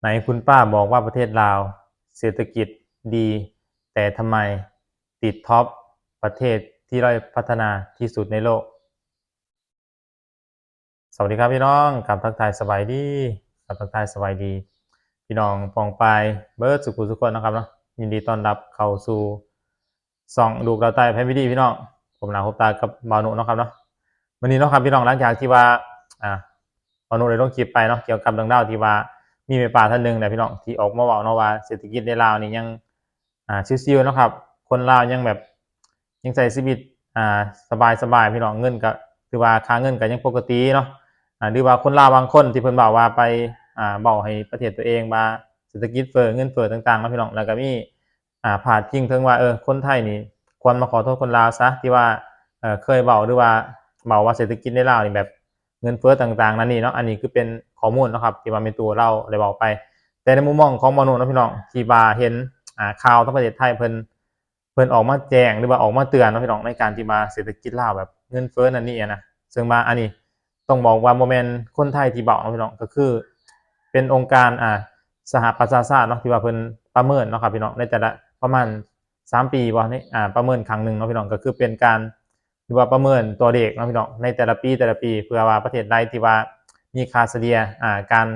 ไหนคุณป้าบอกว่าประเทศลาว เศรษฐกิจดี แต่ทำไมติดท็อปประเทศที่ด้อยพัฒนาที่สุดในโลก สวัสดีครับพี่น้องกับทักทายสบายดีกับทักทายสบายดี พี่น้องปองปายเบิร์ดสุขุสุขคนนะครับเนาะยินดีต้อนรับเข้าสู่สองลูกเราใต้แพนวิดีพี่น้องผมหนาพบตากับบานุนะครับเนาะวันนี้นะครับพี่น้องหลังจากที่ว่าอ่าบานุได้ลงคลิปไปเนาะเกี่ยวกับเรื่องเล่าวที่ว่า มีแม่ป่าท่านหนึ่งนี่พี่น้องที่ออกมาบอกเนาะว่าเศรษฐกิจในลาวนี่ยังอ่าชิวๆเนาะครับ คนลาวยังแบบยังใช้ชีวิตอ่าสบายๆพี่น้องเงินก็คือว่าค่าเงินก็ยังปกติเนาะอ่าหรือว่าคนลาวบางคนที่เพิ่นบอกว่าไปอ่าบอกให้ประเทศตัวเองว่าเศรษฐกิจเฟ้อเงินเฟ้อต่างๆนะพี่น้องแล้วก็มีอ่าพาดพิงถึงว่าเออคนไทยนี่ควรมาขอโทษคนลาวซะที่ว่าเออเคยเว้าหรือว่าเว้าว่าเศรษฐกิจในลาวนี่แบบ เงินเฟ้อต่างๆนั่นนี่เนาะอันนี้คือเป็นข้อมูลนะครับที่ว่าเป็นตัวเราได้บอกไป แต่ในมุมมองของมนุษย์นะพี่น้องที่ว่าเห็นอ่าข่าวทั้งประเทศไทยเพิ่นเพิ่นออกมาแจ้งหรือว่าออกมาเตือนนะพี่น้องในการที่มาเศรษฐกิจล่าแบบเงินเฟ้อนั่นนี่อะนะซึ่งมาอันนี้ต้องบอกว่าโมเมนต์คนไทยที่บอกนะพี่น้องก็คือ เป็นองค์การอ่าสหประชาชาติเนาะที่ว่าเพิ่นประเมินเนาะครับพี่น้องในแต่ละประมาณสามปีบ่นี่อ่าประเมินครั้งหนึ่งเนาะพี่น้องก็คือเป็นการ รือว่าประเมินตัวเลขเนาะพี่น้องในแต่ละปีแต่ละปี เพื่อว่าประเทศใดที่ว่ามีค่าเฉลี่ยอ่าการ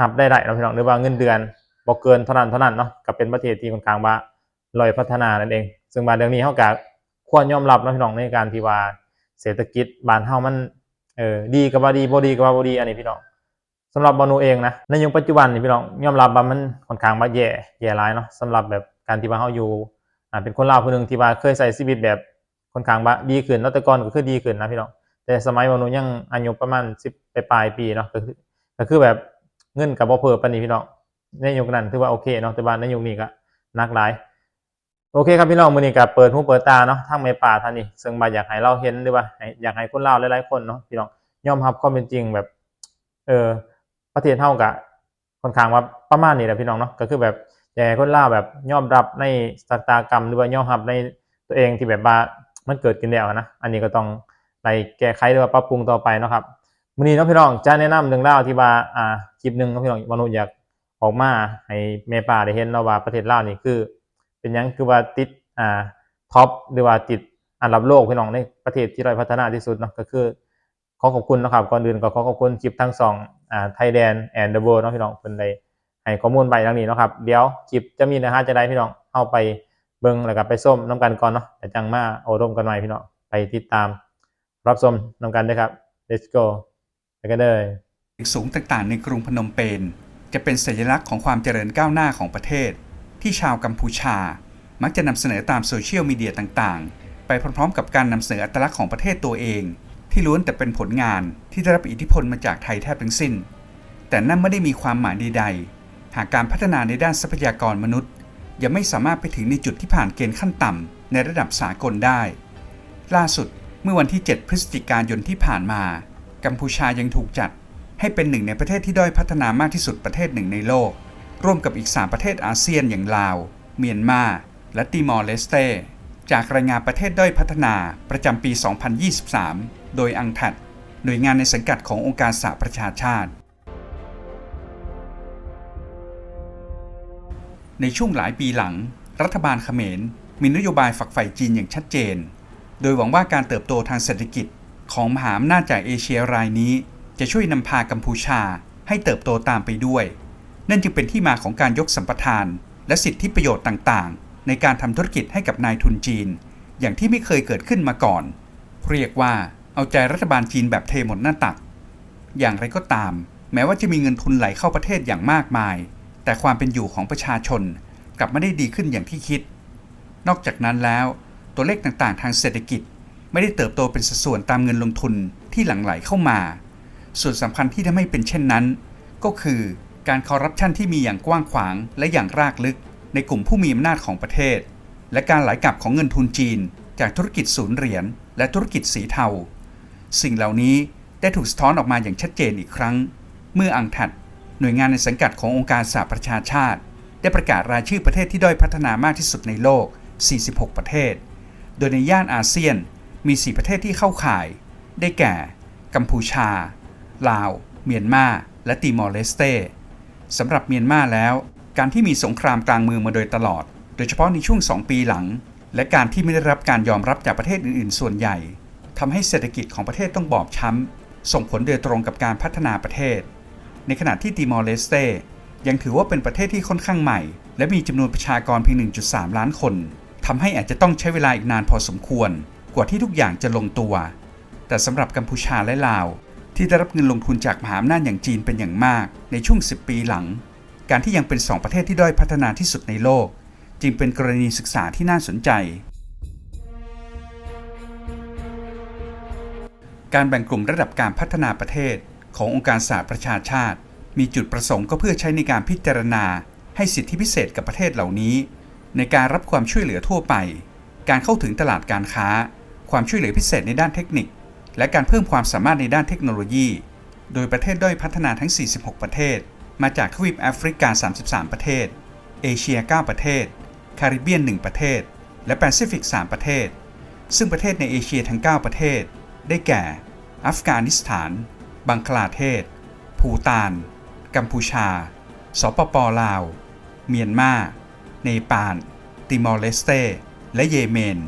หับได้ได้เนาะพี่น้องหรือว่าเงินเดือนบ่เกินเท่านั้นเท่านั้นเนาะก็เป็นประเทศที่ค่อนข้างว่าลอยพัฒนานั่นเอง ซึ่งมาเรื่องนี้เฮาก็ควรยอมรับเนาะพี่น้องในการที่ว่าเศรษฐกิจบ้านเฮามันเออดีกับว่าดีบ่ดีกับว่าบ่ดีอันนี้พี่น้องสำหรับบอนูเองนะในยุคปัจจุบันนี่พี่น้องยอมรับว่ามันค่อนข้างว่าแย่แย่ร้ายเนาะสำหรับแบบการที่ว่าเฮาอยู่อ่าเป็นคนลาวคนหนึ่งที่ว่าเคยใช้ชีวิตแบบ ค่อนข้างว่าดีขึ้นแล้วแต่ก่อนก็คือดีขึ้นนะพี่น้องแต่สมัยบอนูยังอายุประมาณ10ปลายปีเนาะก็คือก็คือแบบเงินกับบ่เพิ่มปานนี้พี่น้องในยุคนั้นถือว่าโอเคเนาะแต่ว่าในยุคนี้ก็นักหลายโอเคครับพี่น้องมื้อนี้ก็เปิดหูเปิดตาเนาะทางแม่ป่าท่านนี้ซึ่งบ่าอยากให้เราเห็นหรือว่าอยากให้คนเล่าหลายๆคนเนาะพี่น้องยอมรับความเป็นจริงแบบเออประเทศเฮาก็ค่อนข้างว่าประมาณนี้แหละพี่น้องเนาะก็คือแบบอยากให้คนเล่าแบบยอมรับในชะตากรรมหรือว่ายอมรับในตัวเองที่แบบว่า มันเกิดขึ้นแล้วนะ อันนี้ก็ต้องไปแก้ไขหรือว่าปรับปรุงต่อไปนะครับมื้อนี้เนาะพี่น้องจะแนะนำเรื่องราวที่ว่าอ่าคลิปหนึ่งเนาะพี่น้องมนุษย์อยากออกมาให้แม่ป่าได้เห็นเนาว่าประเทศลาวนี่คือ เป็นยังคือว่าติดอ่าท็อปหรือว่าติดอันดับโลกพี่น้องในประเทศที่ด้อยพัฒนาที่สุดเนาะก็คือขอขอบคุณนะครับก่อนอื่นก็ขอขอบคุณคลิปทั้งสองอ่าไทยแลนด์แอนด์เดอะเวิลด์เนาะพี่น้องเพิ่นได้ให้ข้อมูลไปดังนี้นะครับ เดี๋ยวคลิปจะมีเนื้อหาจะได้พี่น้องเอาไป เบิ่งแล้วก็ไปส้มน้ำกันก่อนเนาะแต่จังมาโอรมกันใหม่พี่เน้องไปติดตาม รับชมน้ำกันด้วยครับ let's go ไปกันเลยสูงต่างๆในกรุงพนมเปญจะเป็นสัญลักษณ์ของความเจริญก้าวหน้าของประเทศ ที่ชาวกัมพูชา มักจะนำเสนอตามโซเชียลมีเดียต่างๆ ไปพร้อมๆ กับการนำเสนออัตลักษณ์ของประเทศตัวเอง ที่ล้วนแต่เป็นผลงานที่ได้รับอิทธิพลมาจากไทยแทบทั้งสิ้น แต่นั่นไม่ได้มีความหมายใดๆหากการพัฒนาในด้านทรัพยากรมนุษย์ ยังไม่สามารถไปถึงในจุดที่ผ่านเกณฑ์ขั้นต่ำในระดับสากลได้ ล่าสุดเมื่อวันที่ 7 พฤศจิกายนที่ผ่านมา กัมพูชายังถูกจัด ให้เป็นหนึ่งในประเทศที่ด้อยพัฒนามากที่สุดประเทศหนึ่งในโลก ร่วมกับอีก 3 ประเทศอาเซียนอย่างลาว เมียนมา และติมอร์เลสเต จากรายงานประเทศด้อยพัฒนาประจำปี 2023 โดยอังทัดหน่วยงานในสังกัดขององค์การสหประชาชาติ ในช่วงหลายปีหลัง รัฐบาลเขมร มีนโยบายฝักใฝ่จีนอย่างชัดเจน โดยหวังว่าการเติบโตทางเศรษฐกิจของมหาอำนาจจากเอเชียรายนี้ จะช่วยนำพากัมพูชาให้เติบโตตามไปด้วย นั่นจึงเป็นที่มาของการยกสัมปทาน และสิทธิประโยชน์ต่างๆ ในการทำธุรกิจให้กับนายทุนจีน อย่างที่ไม่เคยเกิดขึ้นมาก่อน เรียกว่าเอาใจรัฐบาลจีนแบบเทหมดหน้าตัก อย่างไรก็ตาม แม้ว่าจะมีเงินทุนไหลเข้าประเทศอย่างมากมาย แต่ความเป็นอยู่ของประชาชนกลับไม่ได้ดีขึ้นอย่างที่คิด นอกจากนั้นแล้วตัวเลขต่างๆ ทางเศรษฐกิจ ไม่ได้เติบโตเป็นสัดส่วนตามเงินลงทุนที่หลั่งไหลเข้ามา ส่วนสำคัญที่ทำให้เป็นเช่นนั้น ก็คือการคอร์รัปชันที่มีอย่างกว้างขวางและอย่างรากลึก ในกลุ่มผู้มีอำนาจของประเทศ และการไหลกลับของเงินทุนจีน จากธุรกิจศูนย์เหรียญและธุรกิจสีเทา สิ่งเหล่านี้ได้ถูกสะท้อนออกมาอย่างชัดเจนอีกครั้ง เมื่ออังถัด หน่วยงานในสังกัดขององค์การสหประชาชาติ ได้ประกาศรายชื่อประเทศที่ด้อยพัฒนามากที่สุดในโลก 46 ประเทศ โดยในย่านอาเซียนมี 4 ประเทศที่เข้าข่าย ได้แก่ กัมพูชา ลาว เมียนมา และติมอร์เลสเตสำหรับเมียนมาแล้ว การที่มีสงครามกลางเมืองมาโดยตลอด โดยเฉพาะในช่วง 2 ปีหลัง และการที่ไม่ได้รับการยอมรับจากประเทศอื่น ๆ ส่วนใหญ่ทำให้เศรษฐกิจของประเทศต้องบอบช้ำส่งผลโดยตรงกับการพัฒนาประเทศ ในขณะที่ติมอร์เลสเตยังถือว่าเป็นประเทศที่ค่อนข้างใหม่ และมีจำนวนประชากรเพียง 1.3 ล้านคนทำให้อาจจะต้องใช้เวลาอีกนานพอสมควร กว่าที่ทุกอย่างจะลงตัว แต่สำหรับกัมพูชาและลาว ที่ได้รับเงินลงทุนจากมหาอำนาจอย่างจีนเป็นอย่างมาก ในช่วง 10 ปีหลัง การที่ยังเป็น 2 ประเทศที่ด้อยพัฒนาที่สุดในโลก จึงเป็นกรณีศึกษาที่น่าสนใจ การแบ่งกลุ่มระดับการพัฒนาประเทศ ขององค์การสหประชาชาติ มีจุดประสงค์ก็เพื่อใช้ในการพิจารณา ให้สิทธิพิเศษกับประเทศเหล่านี้ ในการรับความช่วยเหลือทั่วไป การเข้าถึงตลาดการค้า ความช่วยเหลือพิเศษในด้านเทคนิค และการเพิ่มความสามารถในด้านเทคโนโลยี โดยประเทศด้อยพัฒนาทั้ง 46 ประเทศ มาจากทวีปแอฟริกา 33 ประเทศ เอเชีย 9 ประเทศ คาริบเบียน 1 ประเทศ และแปซิฟิก 3 ประเทศ ซึ่งประเทศในเอเชียทั้ง 9 ประเทศ ได้แก่ อัฟกานิสถาน บังคลาเทศ ภูตาน กัมพูชา สปปลาว เมียนมา เนปาล ติมอร์เลสเต และเยเมน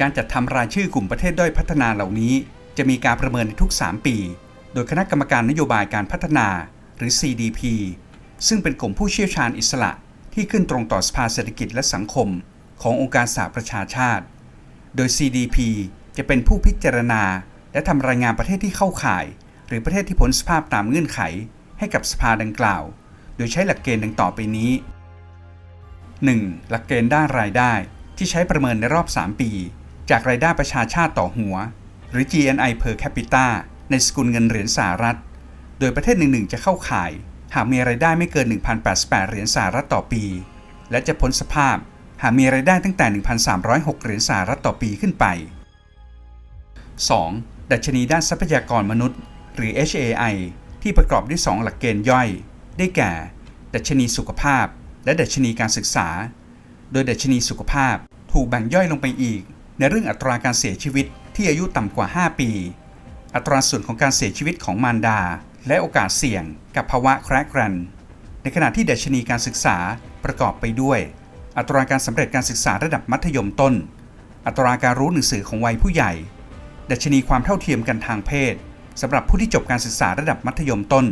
การจัดทำรายชื่อกลุ่มประเทศด้อยพัฒนาเหล่านี้ จะมีการประเมินในทุก 3 ปี โดยคณะกรรมการนโยบายการพัฒนา หรือ CDP ซึ่งเป็นกลุ่มผู้เชี่ยวชาญอิสระที่ขึ้นตรงต่อสภาเศรษฐกิจและสังคม ขององค์การสหประชาชาติ โดย CDP จะเป็นผู้พิจารณา และทำรายงานประเทศที่เข้าข่าย หรือประเทศที่พ้นสภาพตามเงื่อนไข ให้กับสภาดังกล่าว โดยใช้หลักเกณฑ์ดังต่อไปนี้ 1. หลักเกณฑ์ด้านรายได้ที่ใช้ประเมินในรอบ 3 ปี จากรายได้ประชาชาติต่อหัว หรือ GNI per capita ในสกุลเงินเหรียญสหรัฐ โดยประเทศหนึ่งๆจะเข้าข่าย หากมีรายได้ไม่เกิน 1,088 เหรียญสหรัฐต่อปี และจะพ้นสภาพ หากมีรายได้ตั้งแต่ 1,306 เหรียญสหรัฐต่อปีขึ้นไป 2. ดัชนีด้านทรัพยากรมนุษย์ หรือ HAI ที่ประกอบด้วย 2 หลักเกณฑ์ย่อย ได้แก่ ดัชนีสุขภาพ และดัชนีการศึกษา โดยดัชนีสุขภาพถูกแบ่งย่อยลงไปอีก ในเรื่องอัตราการเสียชีวิตที่อายุต่ำกว่า 5 ปี อัตราส่วนของการเสียชีวิตของมารดา และโอกาสเสี่ยง กับภาวะแครกรัน ในขณะที่ดัชนีการศึกษาประกอบไปด้วย อัตราการสำเร็จการศึกษาระดับมัธยมต้น อัตราการรู้หนังสือของวัยผู้ใหญ่ ดัชนีความเท่าเทียมกันทางเพศสำหรับผู้ที่จบการศึกษาระดับมัธยมต้น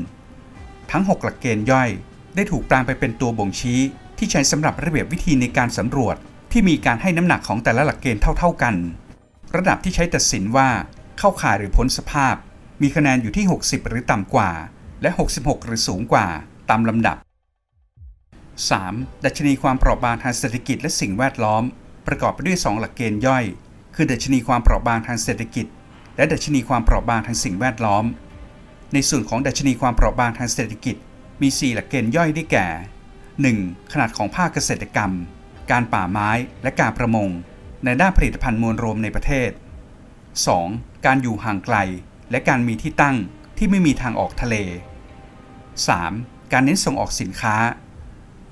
ทั้ง 6 หลักเกณฑ์ย่อย ได้ถูกแปลงไปเป็นตัวบ่งชี้ ที่ใช้สำหรับระเบียบวิธีในการสำรวจ ที่มีการให้น้ำหนักของแต่ละหลักเกณฑ์เท่า ๆกัน ระดับที่ใช้ตัดสินว่าเข้าข่ายหรือพ้นสภาพ มีคะแนนอยู่ที่ 60 หรือต่ำกว่า และ 66 หรือสูงกว่าตามลำดับ 3. ดัชนีความเปราะบางทางเศรษฐกิจและสิ่งแวดล้อม ประกอบไปด้วย 2 หลักเกณฑ์ย่อย คือดัชนีความเปราะบางทางเศรษฐกิจ และดัชนีความเปราะบางทางสิ่งแวดล้อม ในส่วนของดัชนีความเปราะบางทางเศรษฐกิจ มี 4 หลักเกณฑ์ย่อยได้แก่ 1. ขนาดของภาคเกษตรกรรม การป่าไม้และการประมง ในด้านผลิตภัณฑ์มวลรวมในประเทศ 2. การอยู่ห่างไกล และการมีที่ตั้งที่ไม่มีทางออกทะเล 3. การเน้นส่งออกสินค้า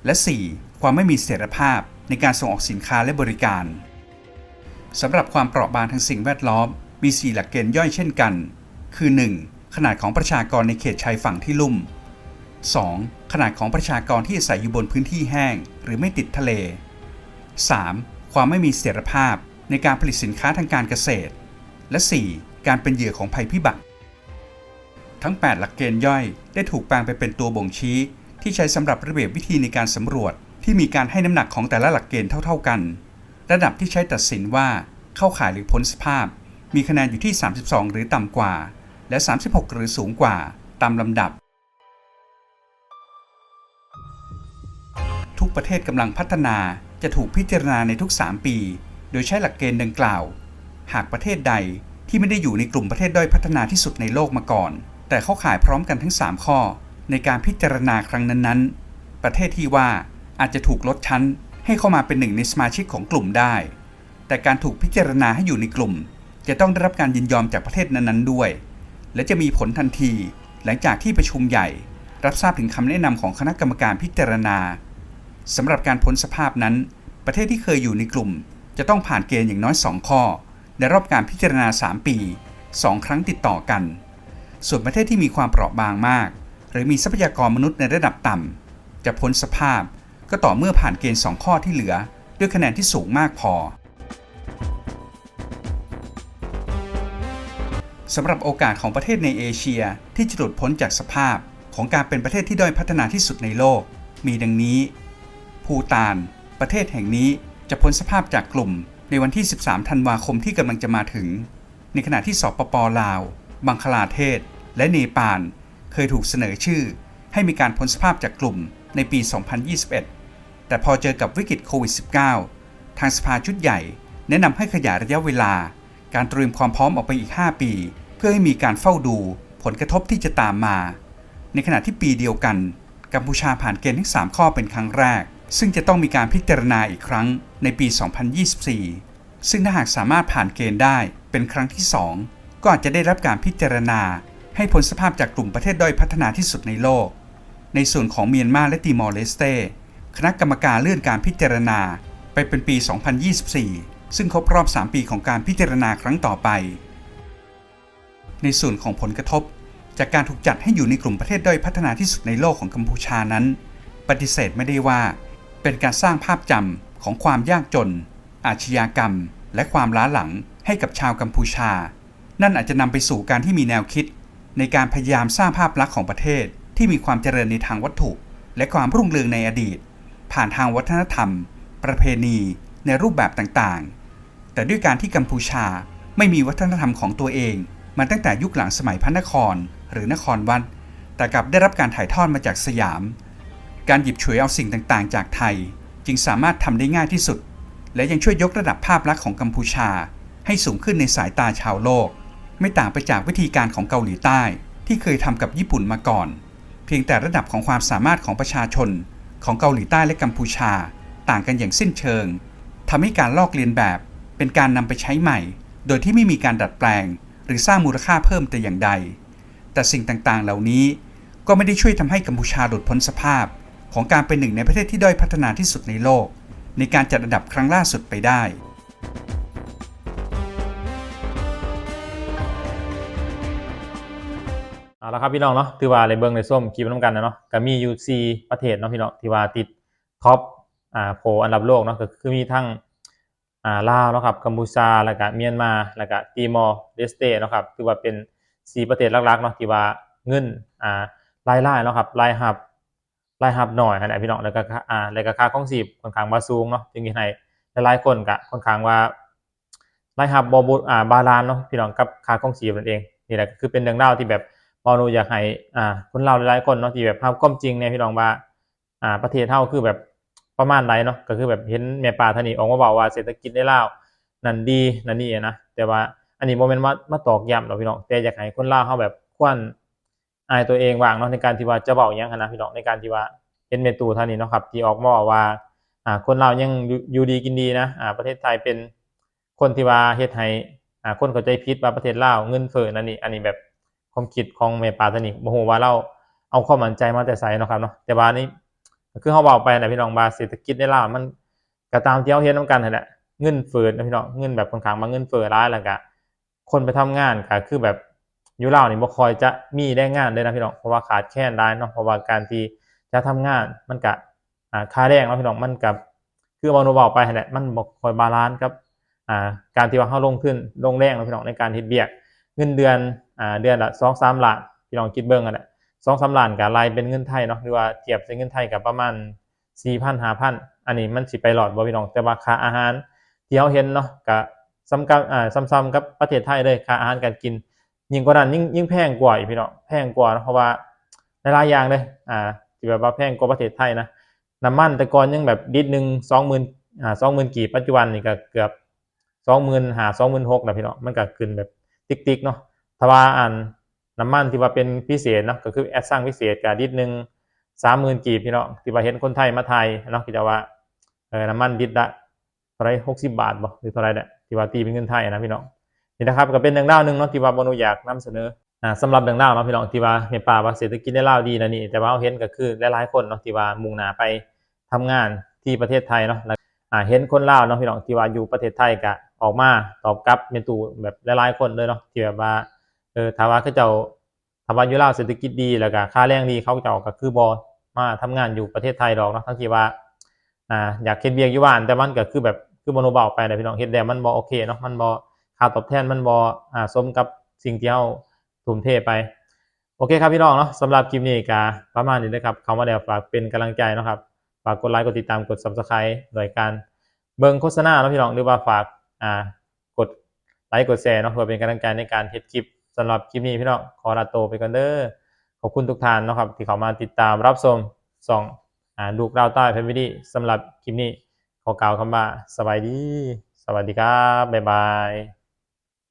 และ 4. ความไม่มีเสถียรภาพในการส่งออกสินค้าและบริการสำหรับความเปราะบางทางสิ่งแวดล้อมมี 4 หลักเกณฑ์ย่อยเช่นกัน คือ 1. ขนาดของประชากรในเขตชายฝั่งที่ลุ่ม 2. ขนาดของประชากรที่อาศัยอยู่บนพื้นที่แห้ง หรือไม่ติดทะเล 3. ความไม่มีเสถียรภาพในการผลิตสินค้าทางการเกษตร และ 4. การเป็นเหยื่อของภัยพิบัติ ทั้ง 8 หลักเกณฑ์ย่อยได้ถูกแปลงไปเป็นตัวบ่งชี้ ที่ใช้สำหรับระเบียบวิธีในการสำรวจที่มีการให้น้ำหนักของแต่ละหลักเกณฑ์เท่า ๆกัน ระดับที่ใช้ตัดสินว่าเข้าข่ายหรือพ้นสภาพ มีคะแนนอยู่ที่ 32 หรือต่ำกว่า และ 36 หรือสูงกว่า ตามลำดับ ทุกประเทศกำลังพัฒนาจะถูกพิจารณาในทุก 3 ปี โดยใช้หลักเกณฑ์ดังกล่าว หากประเทศใดที่ไม่ได้อยู่ในกลุ่มประเทศด้อยพัฒนาที่สุดในโลกมาก่อน แต่เข้าข่ายพร้อมกันทั้ง 3 ข้อ ในการพิจารณาครั้งนั้นๆ ประเทศที่ว่าอาจจะถูกลดชั้นให้เข้ามาเป็นหนึ่งในสมาชิกของกลุ่มได้ แต่การถูกพิจารณาให้อยู่ในกลุ่ม จะต้องได้รับการยินยอมจากประเทศนั้นๆด้วย และจะมีผลทันทีหลังจากที่ประชุมใหญ่ รับทราบถึงคำแนะนำของคณะกรรมการพิจารณาสำหรับการพ้นสภาพนั้น ประเทศที่เคยอยู่ในกลุ่ม จะต้องผ่านเกณฑ์อย่างน้อย 2 ข้อ ในรอบการพิจารณา 3 ปี 2 ครั้งติดต่อกัน ส่วนประเทศที่มีความเปราะบางมาก หรือมีทรัพยากรมนุษย์ในระดับต่ำ จะพ้นสภาพก็ต่อเมื่อผ่านเกณฑ์ 2 ข้อที่เหลือ ด้วยคะแนนที่สูงมากพอสำหรับโอกาสของประเทศในเอเชียที่จะหลุดพ้นจากสภาพของการเป็นประเทศที่ด้อยพัฒนาที่สุดในโลก มีดังนี้ ภูตาน ประเทศแห่งนี้จะพ้นสภาพจากกลุ่มในวันที่ 13 ธันวาคมที่กำลังจะมาถึง ในขณะที่สปปลาว บังคลาเทศ และเนปาล เคยถูกเสนอชื่อ ให้มีการพ้นสภาพจากกลุ่มในปี 2021 แต่พอเจอกับวิกฤตโควิด -19 ทางสภาชุดใหญ่ แนะนำให้ขยายระยะเวลา การเตรียมความพร้อมออกไปอีก 5 ปี เพื่อให้มีการเฝ้าดูผลกระทบที่จะตามมา ในขณะที่ปีเดียวกัน กัมพูชาผ่านเกณฑ์ทั้ง 3 ข้อเป็นครั้งแรก ซึ่งจะต้องมีการพิจารณาอีกครั้งในปี 2024 ซึ่งถ้าหากสามารถผ่านเกณฑ์ได้เป็นครั้งที่ 2 ก็อาจจะได้รับการพิจารณา ให้พ้นสภาพจากกลุ่มประเทศด้อยพัฒนาที่สุดในโลก ในส่วนของเมียนมาและติมอร์เลสเตคณะกรรมการเลื่อนการพิจารณาไปเป็นปี 2024 ซึ่งครบรอบ 3 ปีของการพิจารณาครั้งต่อไป ในส่วนของผลกระทบ จากการถูกจัดให้อยู่ในกลุ่มประเทศด้อยพัฒนาที่สุดในโลกของกัมพูชานั้น ปฏิเสธไม่ได้ว่า เป็นการสร้างภาพจำของความยากจน อาชญากรรม และความล้าหลังให้กับชาวกัมพูชา นั่นอาจจะนำไปสู่การที่มีแนวคิด ในการพยายามสร้างภาพลักษณ์ของประเทศที่มีความเจริญในทางวัตถุ และความรุ่งเรืองในอดีต ผ่านทางวัฒนธรรม ประเพณี ในรูปแบบต่างๆ แต่ด้วยการที่กัมพูชาไม่มีวัฒนธรรมของตัวเองมาตั้งแต่ยุคหลังสมัยพระนคร หรือนครวัดแต่กลับได้รับการถ่ายทอดมาจากสยาม การหยิบฉวยเอาสิ่งต่างๆ จากไทย จึงสามารถทำได้ง่ายที่สุด และยังช่วยยกระดับภาพลักษณ์ของกัมพูชา ให้สูงขึ้นในสายตาชาวโลก ไม่ต่างไปจากวิธีการของเกาหลีใต้ ที่เคยทำกับญี่ปุ่นมาก่อน เพียงแต่ระดับของความสามารถของประชาชน ของเกาหลีใต้และกัมพูชา ต่างกันอย่างสิ้นเชิงทำให้การลอกเลียนแบบ เป็นการนำไปใช้ใหม่ โดยที่ไม่มีการดัดแปลง หรือสร้างมูลค่าเพิ่มแต่อย่างใด แต่สิ่งต่างๆ เหล่านี้ก็ไม่ได้ช่วยทำให้กัมพูชาหลุดพ้นสภาพ ของการเป็นหนึ่งในประเทศที่ด้อยพัฒนาที่สุดในโลก ในการจัดอันดับครั้งล่าสุดไปได้ ละครับพี่น้องเนาะถือว่าในเบิ้งในส้มคลิปน้ำกันนะเนาะก็มีอยู่สี่ประเทศเนาะพี่น้องที่ว่าติดท็อปอ่าโพอันดับโลกเนาะก็คือมีทั้งอ่าลาวเนาะครับกัมพูชาแล้วก็เมียนมาแล้วก็ติมอร์เลสเตเนาะครับถือว่าเป็นสี่ประเทศหลักๆเนาะที่ว่าเงินอ่ารายได้เนาะครับรายหับรายหับหน่อยนาดพี่น้องแล้วก็อ่าแล้วก็ค่าของชีพค่อนข้างว่าสูงเนาะจึงเฮ็ดให้หลายๆคนก็ค่อนข้างว่ารายหับบบุอ่าบาลานเนาะพี่น้องกับค่าของชีพนั่นเองนี่แหละคือเป็นเรื่องเล่าที่แบบ บอนูอยากให้อ่าคนเราหลายๆคนเนาะที่แบบภาพความจริงเนี่ยพี่น้องว่าอ่าประเทศเท่าคือแบบประมาณไหนเนาะก็คือแบบเห็นแม่ปลาท่านนี้ออกมาบอกว่าเศรษฐกิจในลานั่นดีนั่นนี่นะแต่ว่าอันนี้โมเมนต์ว่ามาตอกย้ำเราพี่น้องแต่อยากให้คนลาเขาแบบควรอายตัวเองวางเนาะในการที่ว่าจะเบาอย่างนาดพี่น้องในการที่ว่าเห็นเมตูท่านนี้เนาะครับที่ออกมาบอกว่าอ่าคนลายังอยู่อยู่ดีกินดีนะอ่าประเทศไทยเป็นคนที่ว่าเฮ็ดให้อ่าคนเข้าใจผิดว่าประเทศลาวเงินเฟ้อนั่นนี่อันนี้แบบ ความคิดของแม่ปาตานี่บ่ฮู้ว่าเราเอาความมั่นใจมาแต่ไสเนาะครับเนาะแต่ว่านี่คือเฮาเว้าไปนะพี่น้องว่าเศรษฐกิจในลาวมันก็ตามที่เฮาเห็นนํกันนั่นแหละเงินเฟ้อนะพี่น้องเงินแบบค่อนข้างมาเงินเฟ้อหลายแล้วก็คนไปทำงานก็คือแบบอยู่ลาวนี่บ่ค่อยจะมีแรงงานเลยนะพี่น้องเพราะว่าขาดแคลนหลายเนาะเพราะว่าการที่จะทำงานมันก็อ่าค่าแรงเนาะพี่น้องมันก็คือว่าหนูบอกไปนั่นแหละมันบ่ค่อยบาลานซ์กับอ่าการที่ว่าเขาลงขึ้นลงแรงเนาะพี่น้องในการเฮ็ดเบียกเงินเดือน อ่าเดือนละสองสามล้านพี่น้องคิดเบิ่งกันแหละสองสามล้านกับรายเป็นเงินไทยเนาะหรือว่าเทียบเป็นเงินไทยกับประมาณสี่พันห้าพันอันนี้มันสิไปหลอดบ่พี่น้องแต่ว่าค่าอาหารที่เราเห็นเนาะก็ซ้ำกับอ่าซ้ำๆกับประเทศไทยเลยค่าอาหารการกิน ยิ่งกว่านั้นยิ่งยิ่งแพงกว่าอีกพี่น้องแพงกว่าเพราะว่าหลายอย่างเลยอ่าที่แบบว่าแพงกว่าประเทศไทยนะน้ำมันแต่ก่อนยังแบบลิตรหนึ่งสองหมื่นอ่าสองหมื่นกี่ปัจจุบันนี่ก็เกือบสองหมื่นหาสองหมื่นหกนะพี่เนาะมันก็ขึ้นแบบติ๊กๆเนาะ ถ้าว่าอันน้ำมันที่ว่าเป็นพิเศษเนาะก็คือแอดสร้างพิเศษกับดิดหนึ่งสามหมื่นกีบพี่เนาะที่ว่าเห็นคนไทยมาไทยเนาะที่จะว่าเออน้ำมันดิดละเท่าไรหกสิบบาทบ่หรือเท่าไรเนี่ยที่ว่าตีเป็นเงินไทยนะพี่เนาะนี่นะครับก็เป็นเรื่องเล่าหนึ่งเนาะที่ว่าบนุอยากนำเสนออ่าสำหรับเรื่องเล่าเนาะพี่เนาะที่ว่าในป่าว่าเศรษฐกิจในลาดีนะนี่แต่ว่าเราเห็นก็คือหลายๆคนเนาะที่ว่ามุ่งหน้าไปทำงานที่ประเทศไทยเนาะอ่าเห็นคนเลาเนาะพี่น้องที่ว่าอยู่ประเทศไทยก็ออกมาตอบกลับเมนตูแบบหลายๆคนเลยเนาะที่แบบว่า เออถ้าว่าเขาเจ้าาว่าอยู่ลาวเศรษฐกิจดีแล้วก็ค่าแรงดีเขาเจ้าก็คือบ่มาทำงานอยู่ประเทศไทยดอกเนาะทั้งที่ว่าอ่าอยากเฮ็ดเวียกอยู่บ้านแต่มันก็คือแบบคือบ่โนเบาไปนะพี่น้องเฮ็ดแล้วมันบ่โอเคเนาะมันบ่ค่าตอบแทนมันบ่อ่าสมกับสิ่งที่เฮาทุ่มเทไปโอเคครับพี่น้องเนาะสำหรับคลิปนี้ก็ประมาณนี้นะครับเขามาแล้วฝากเป็นกำลังใจนะครับฝากกดไลค์กดติดตามกด Subscribe โดยการเบิ่งโฆษณาเนาะพี่น้องหรือว่าฝากอ่ากดไลค์กดแชร์เนาะเพื่อเป็นกำลังใจในการเฮ็ดคลิป สำหรับคลิปนี้พี่น้องขอลาโตไปกันเด้อขอบคุณทุกท่านนะครับ ที่เข้ามาติดตามรับชมส่องลูกดาวใต้แฟมิลี่สำหรับคลิปนี้ขอกล่าวคำว่าสบายดี สวัสดีครับ บ๊ายบาย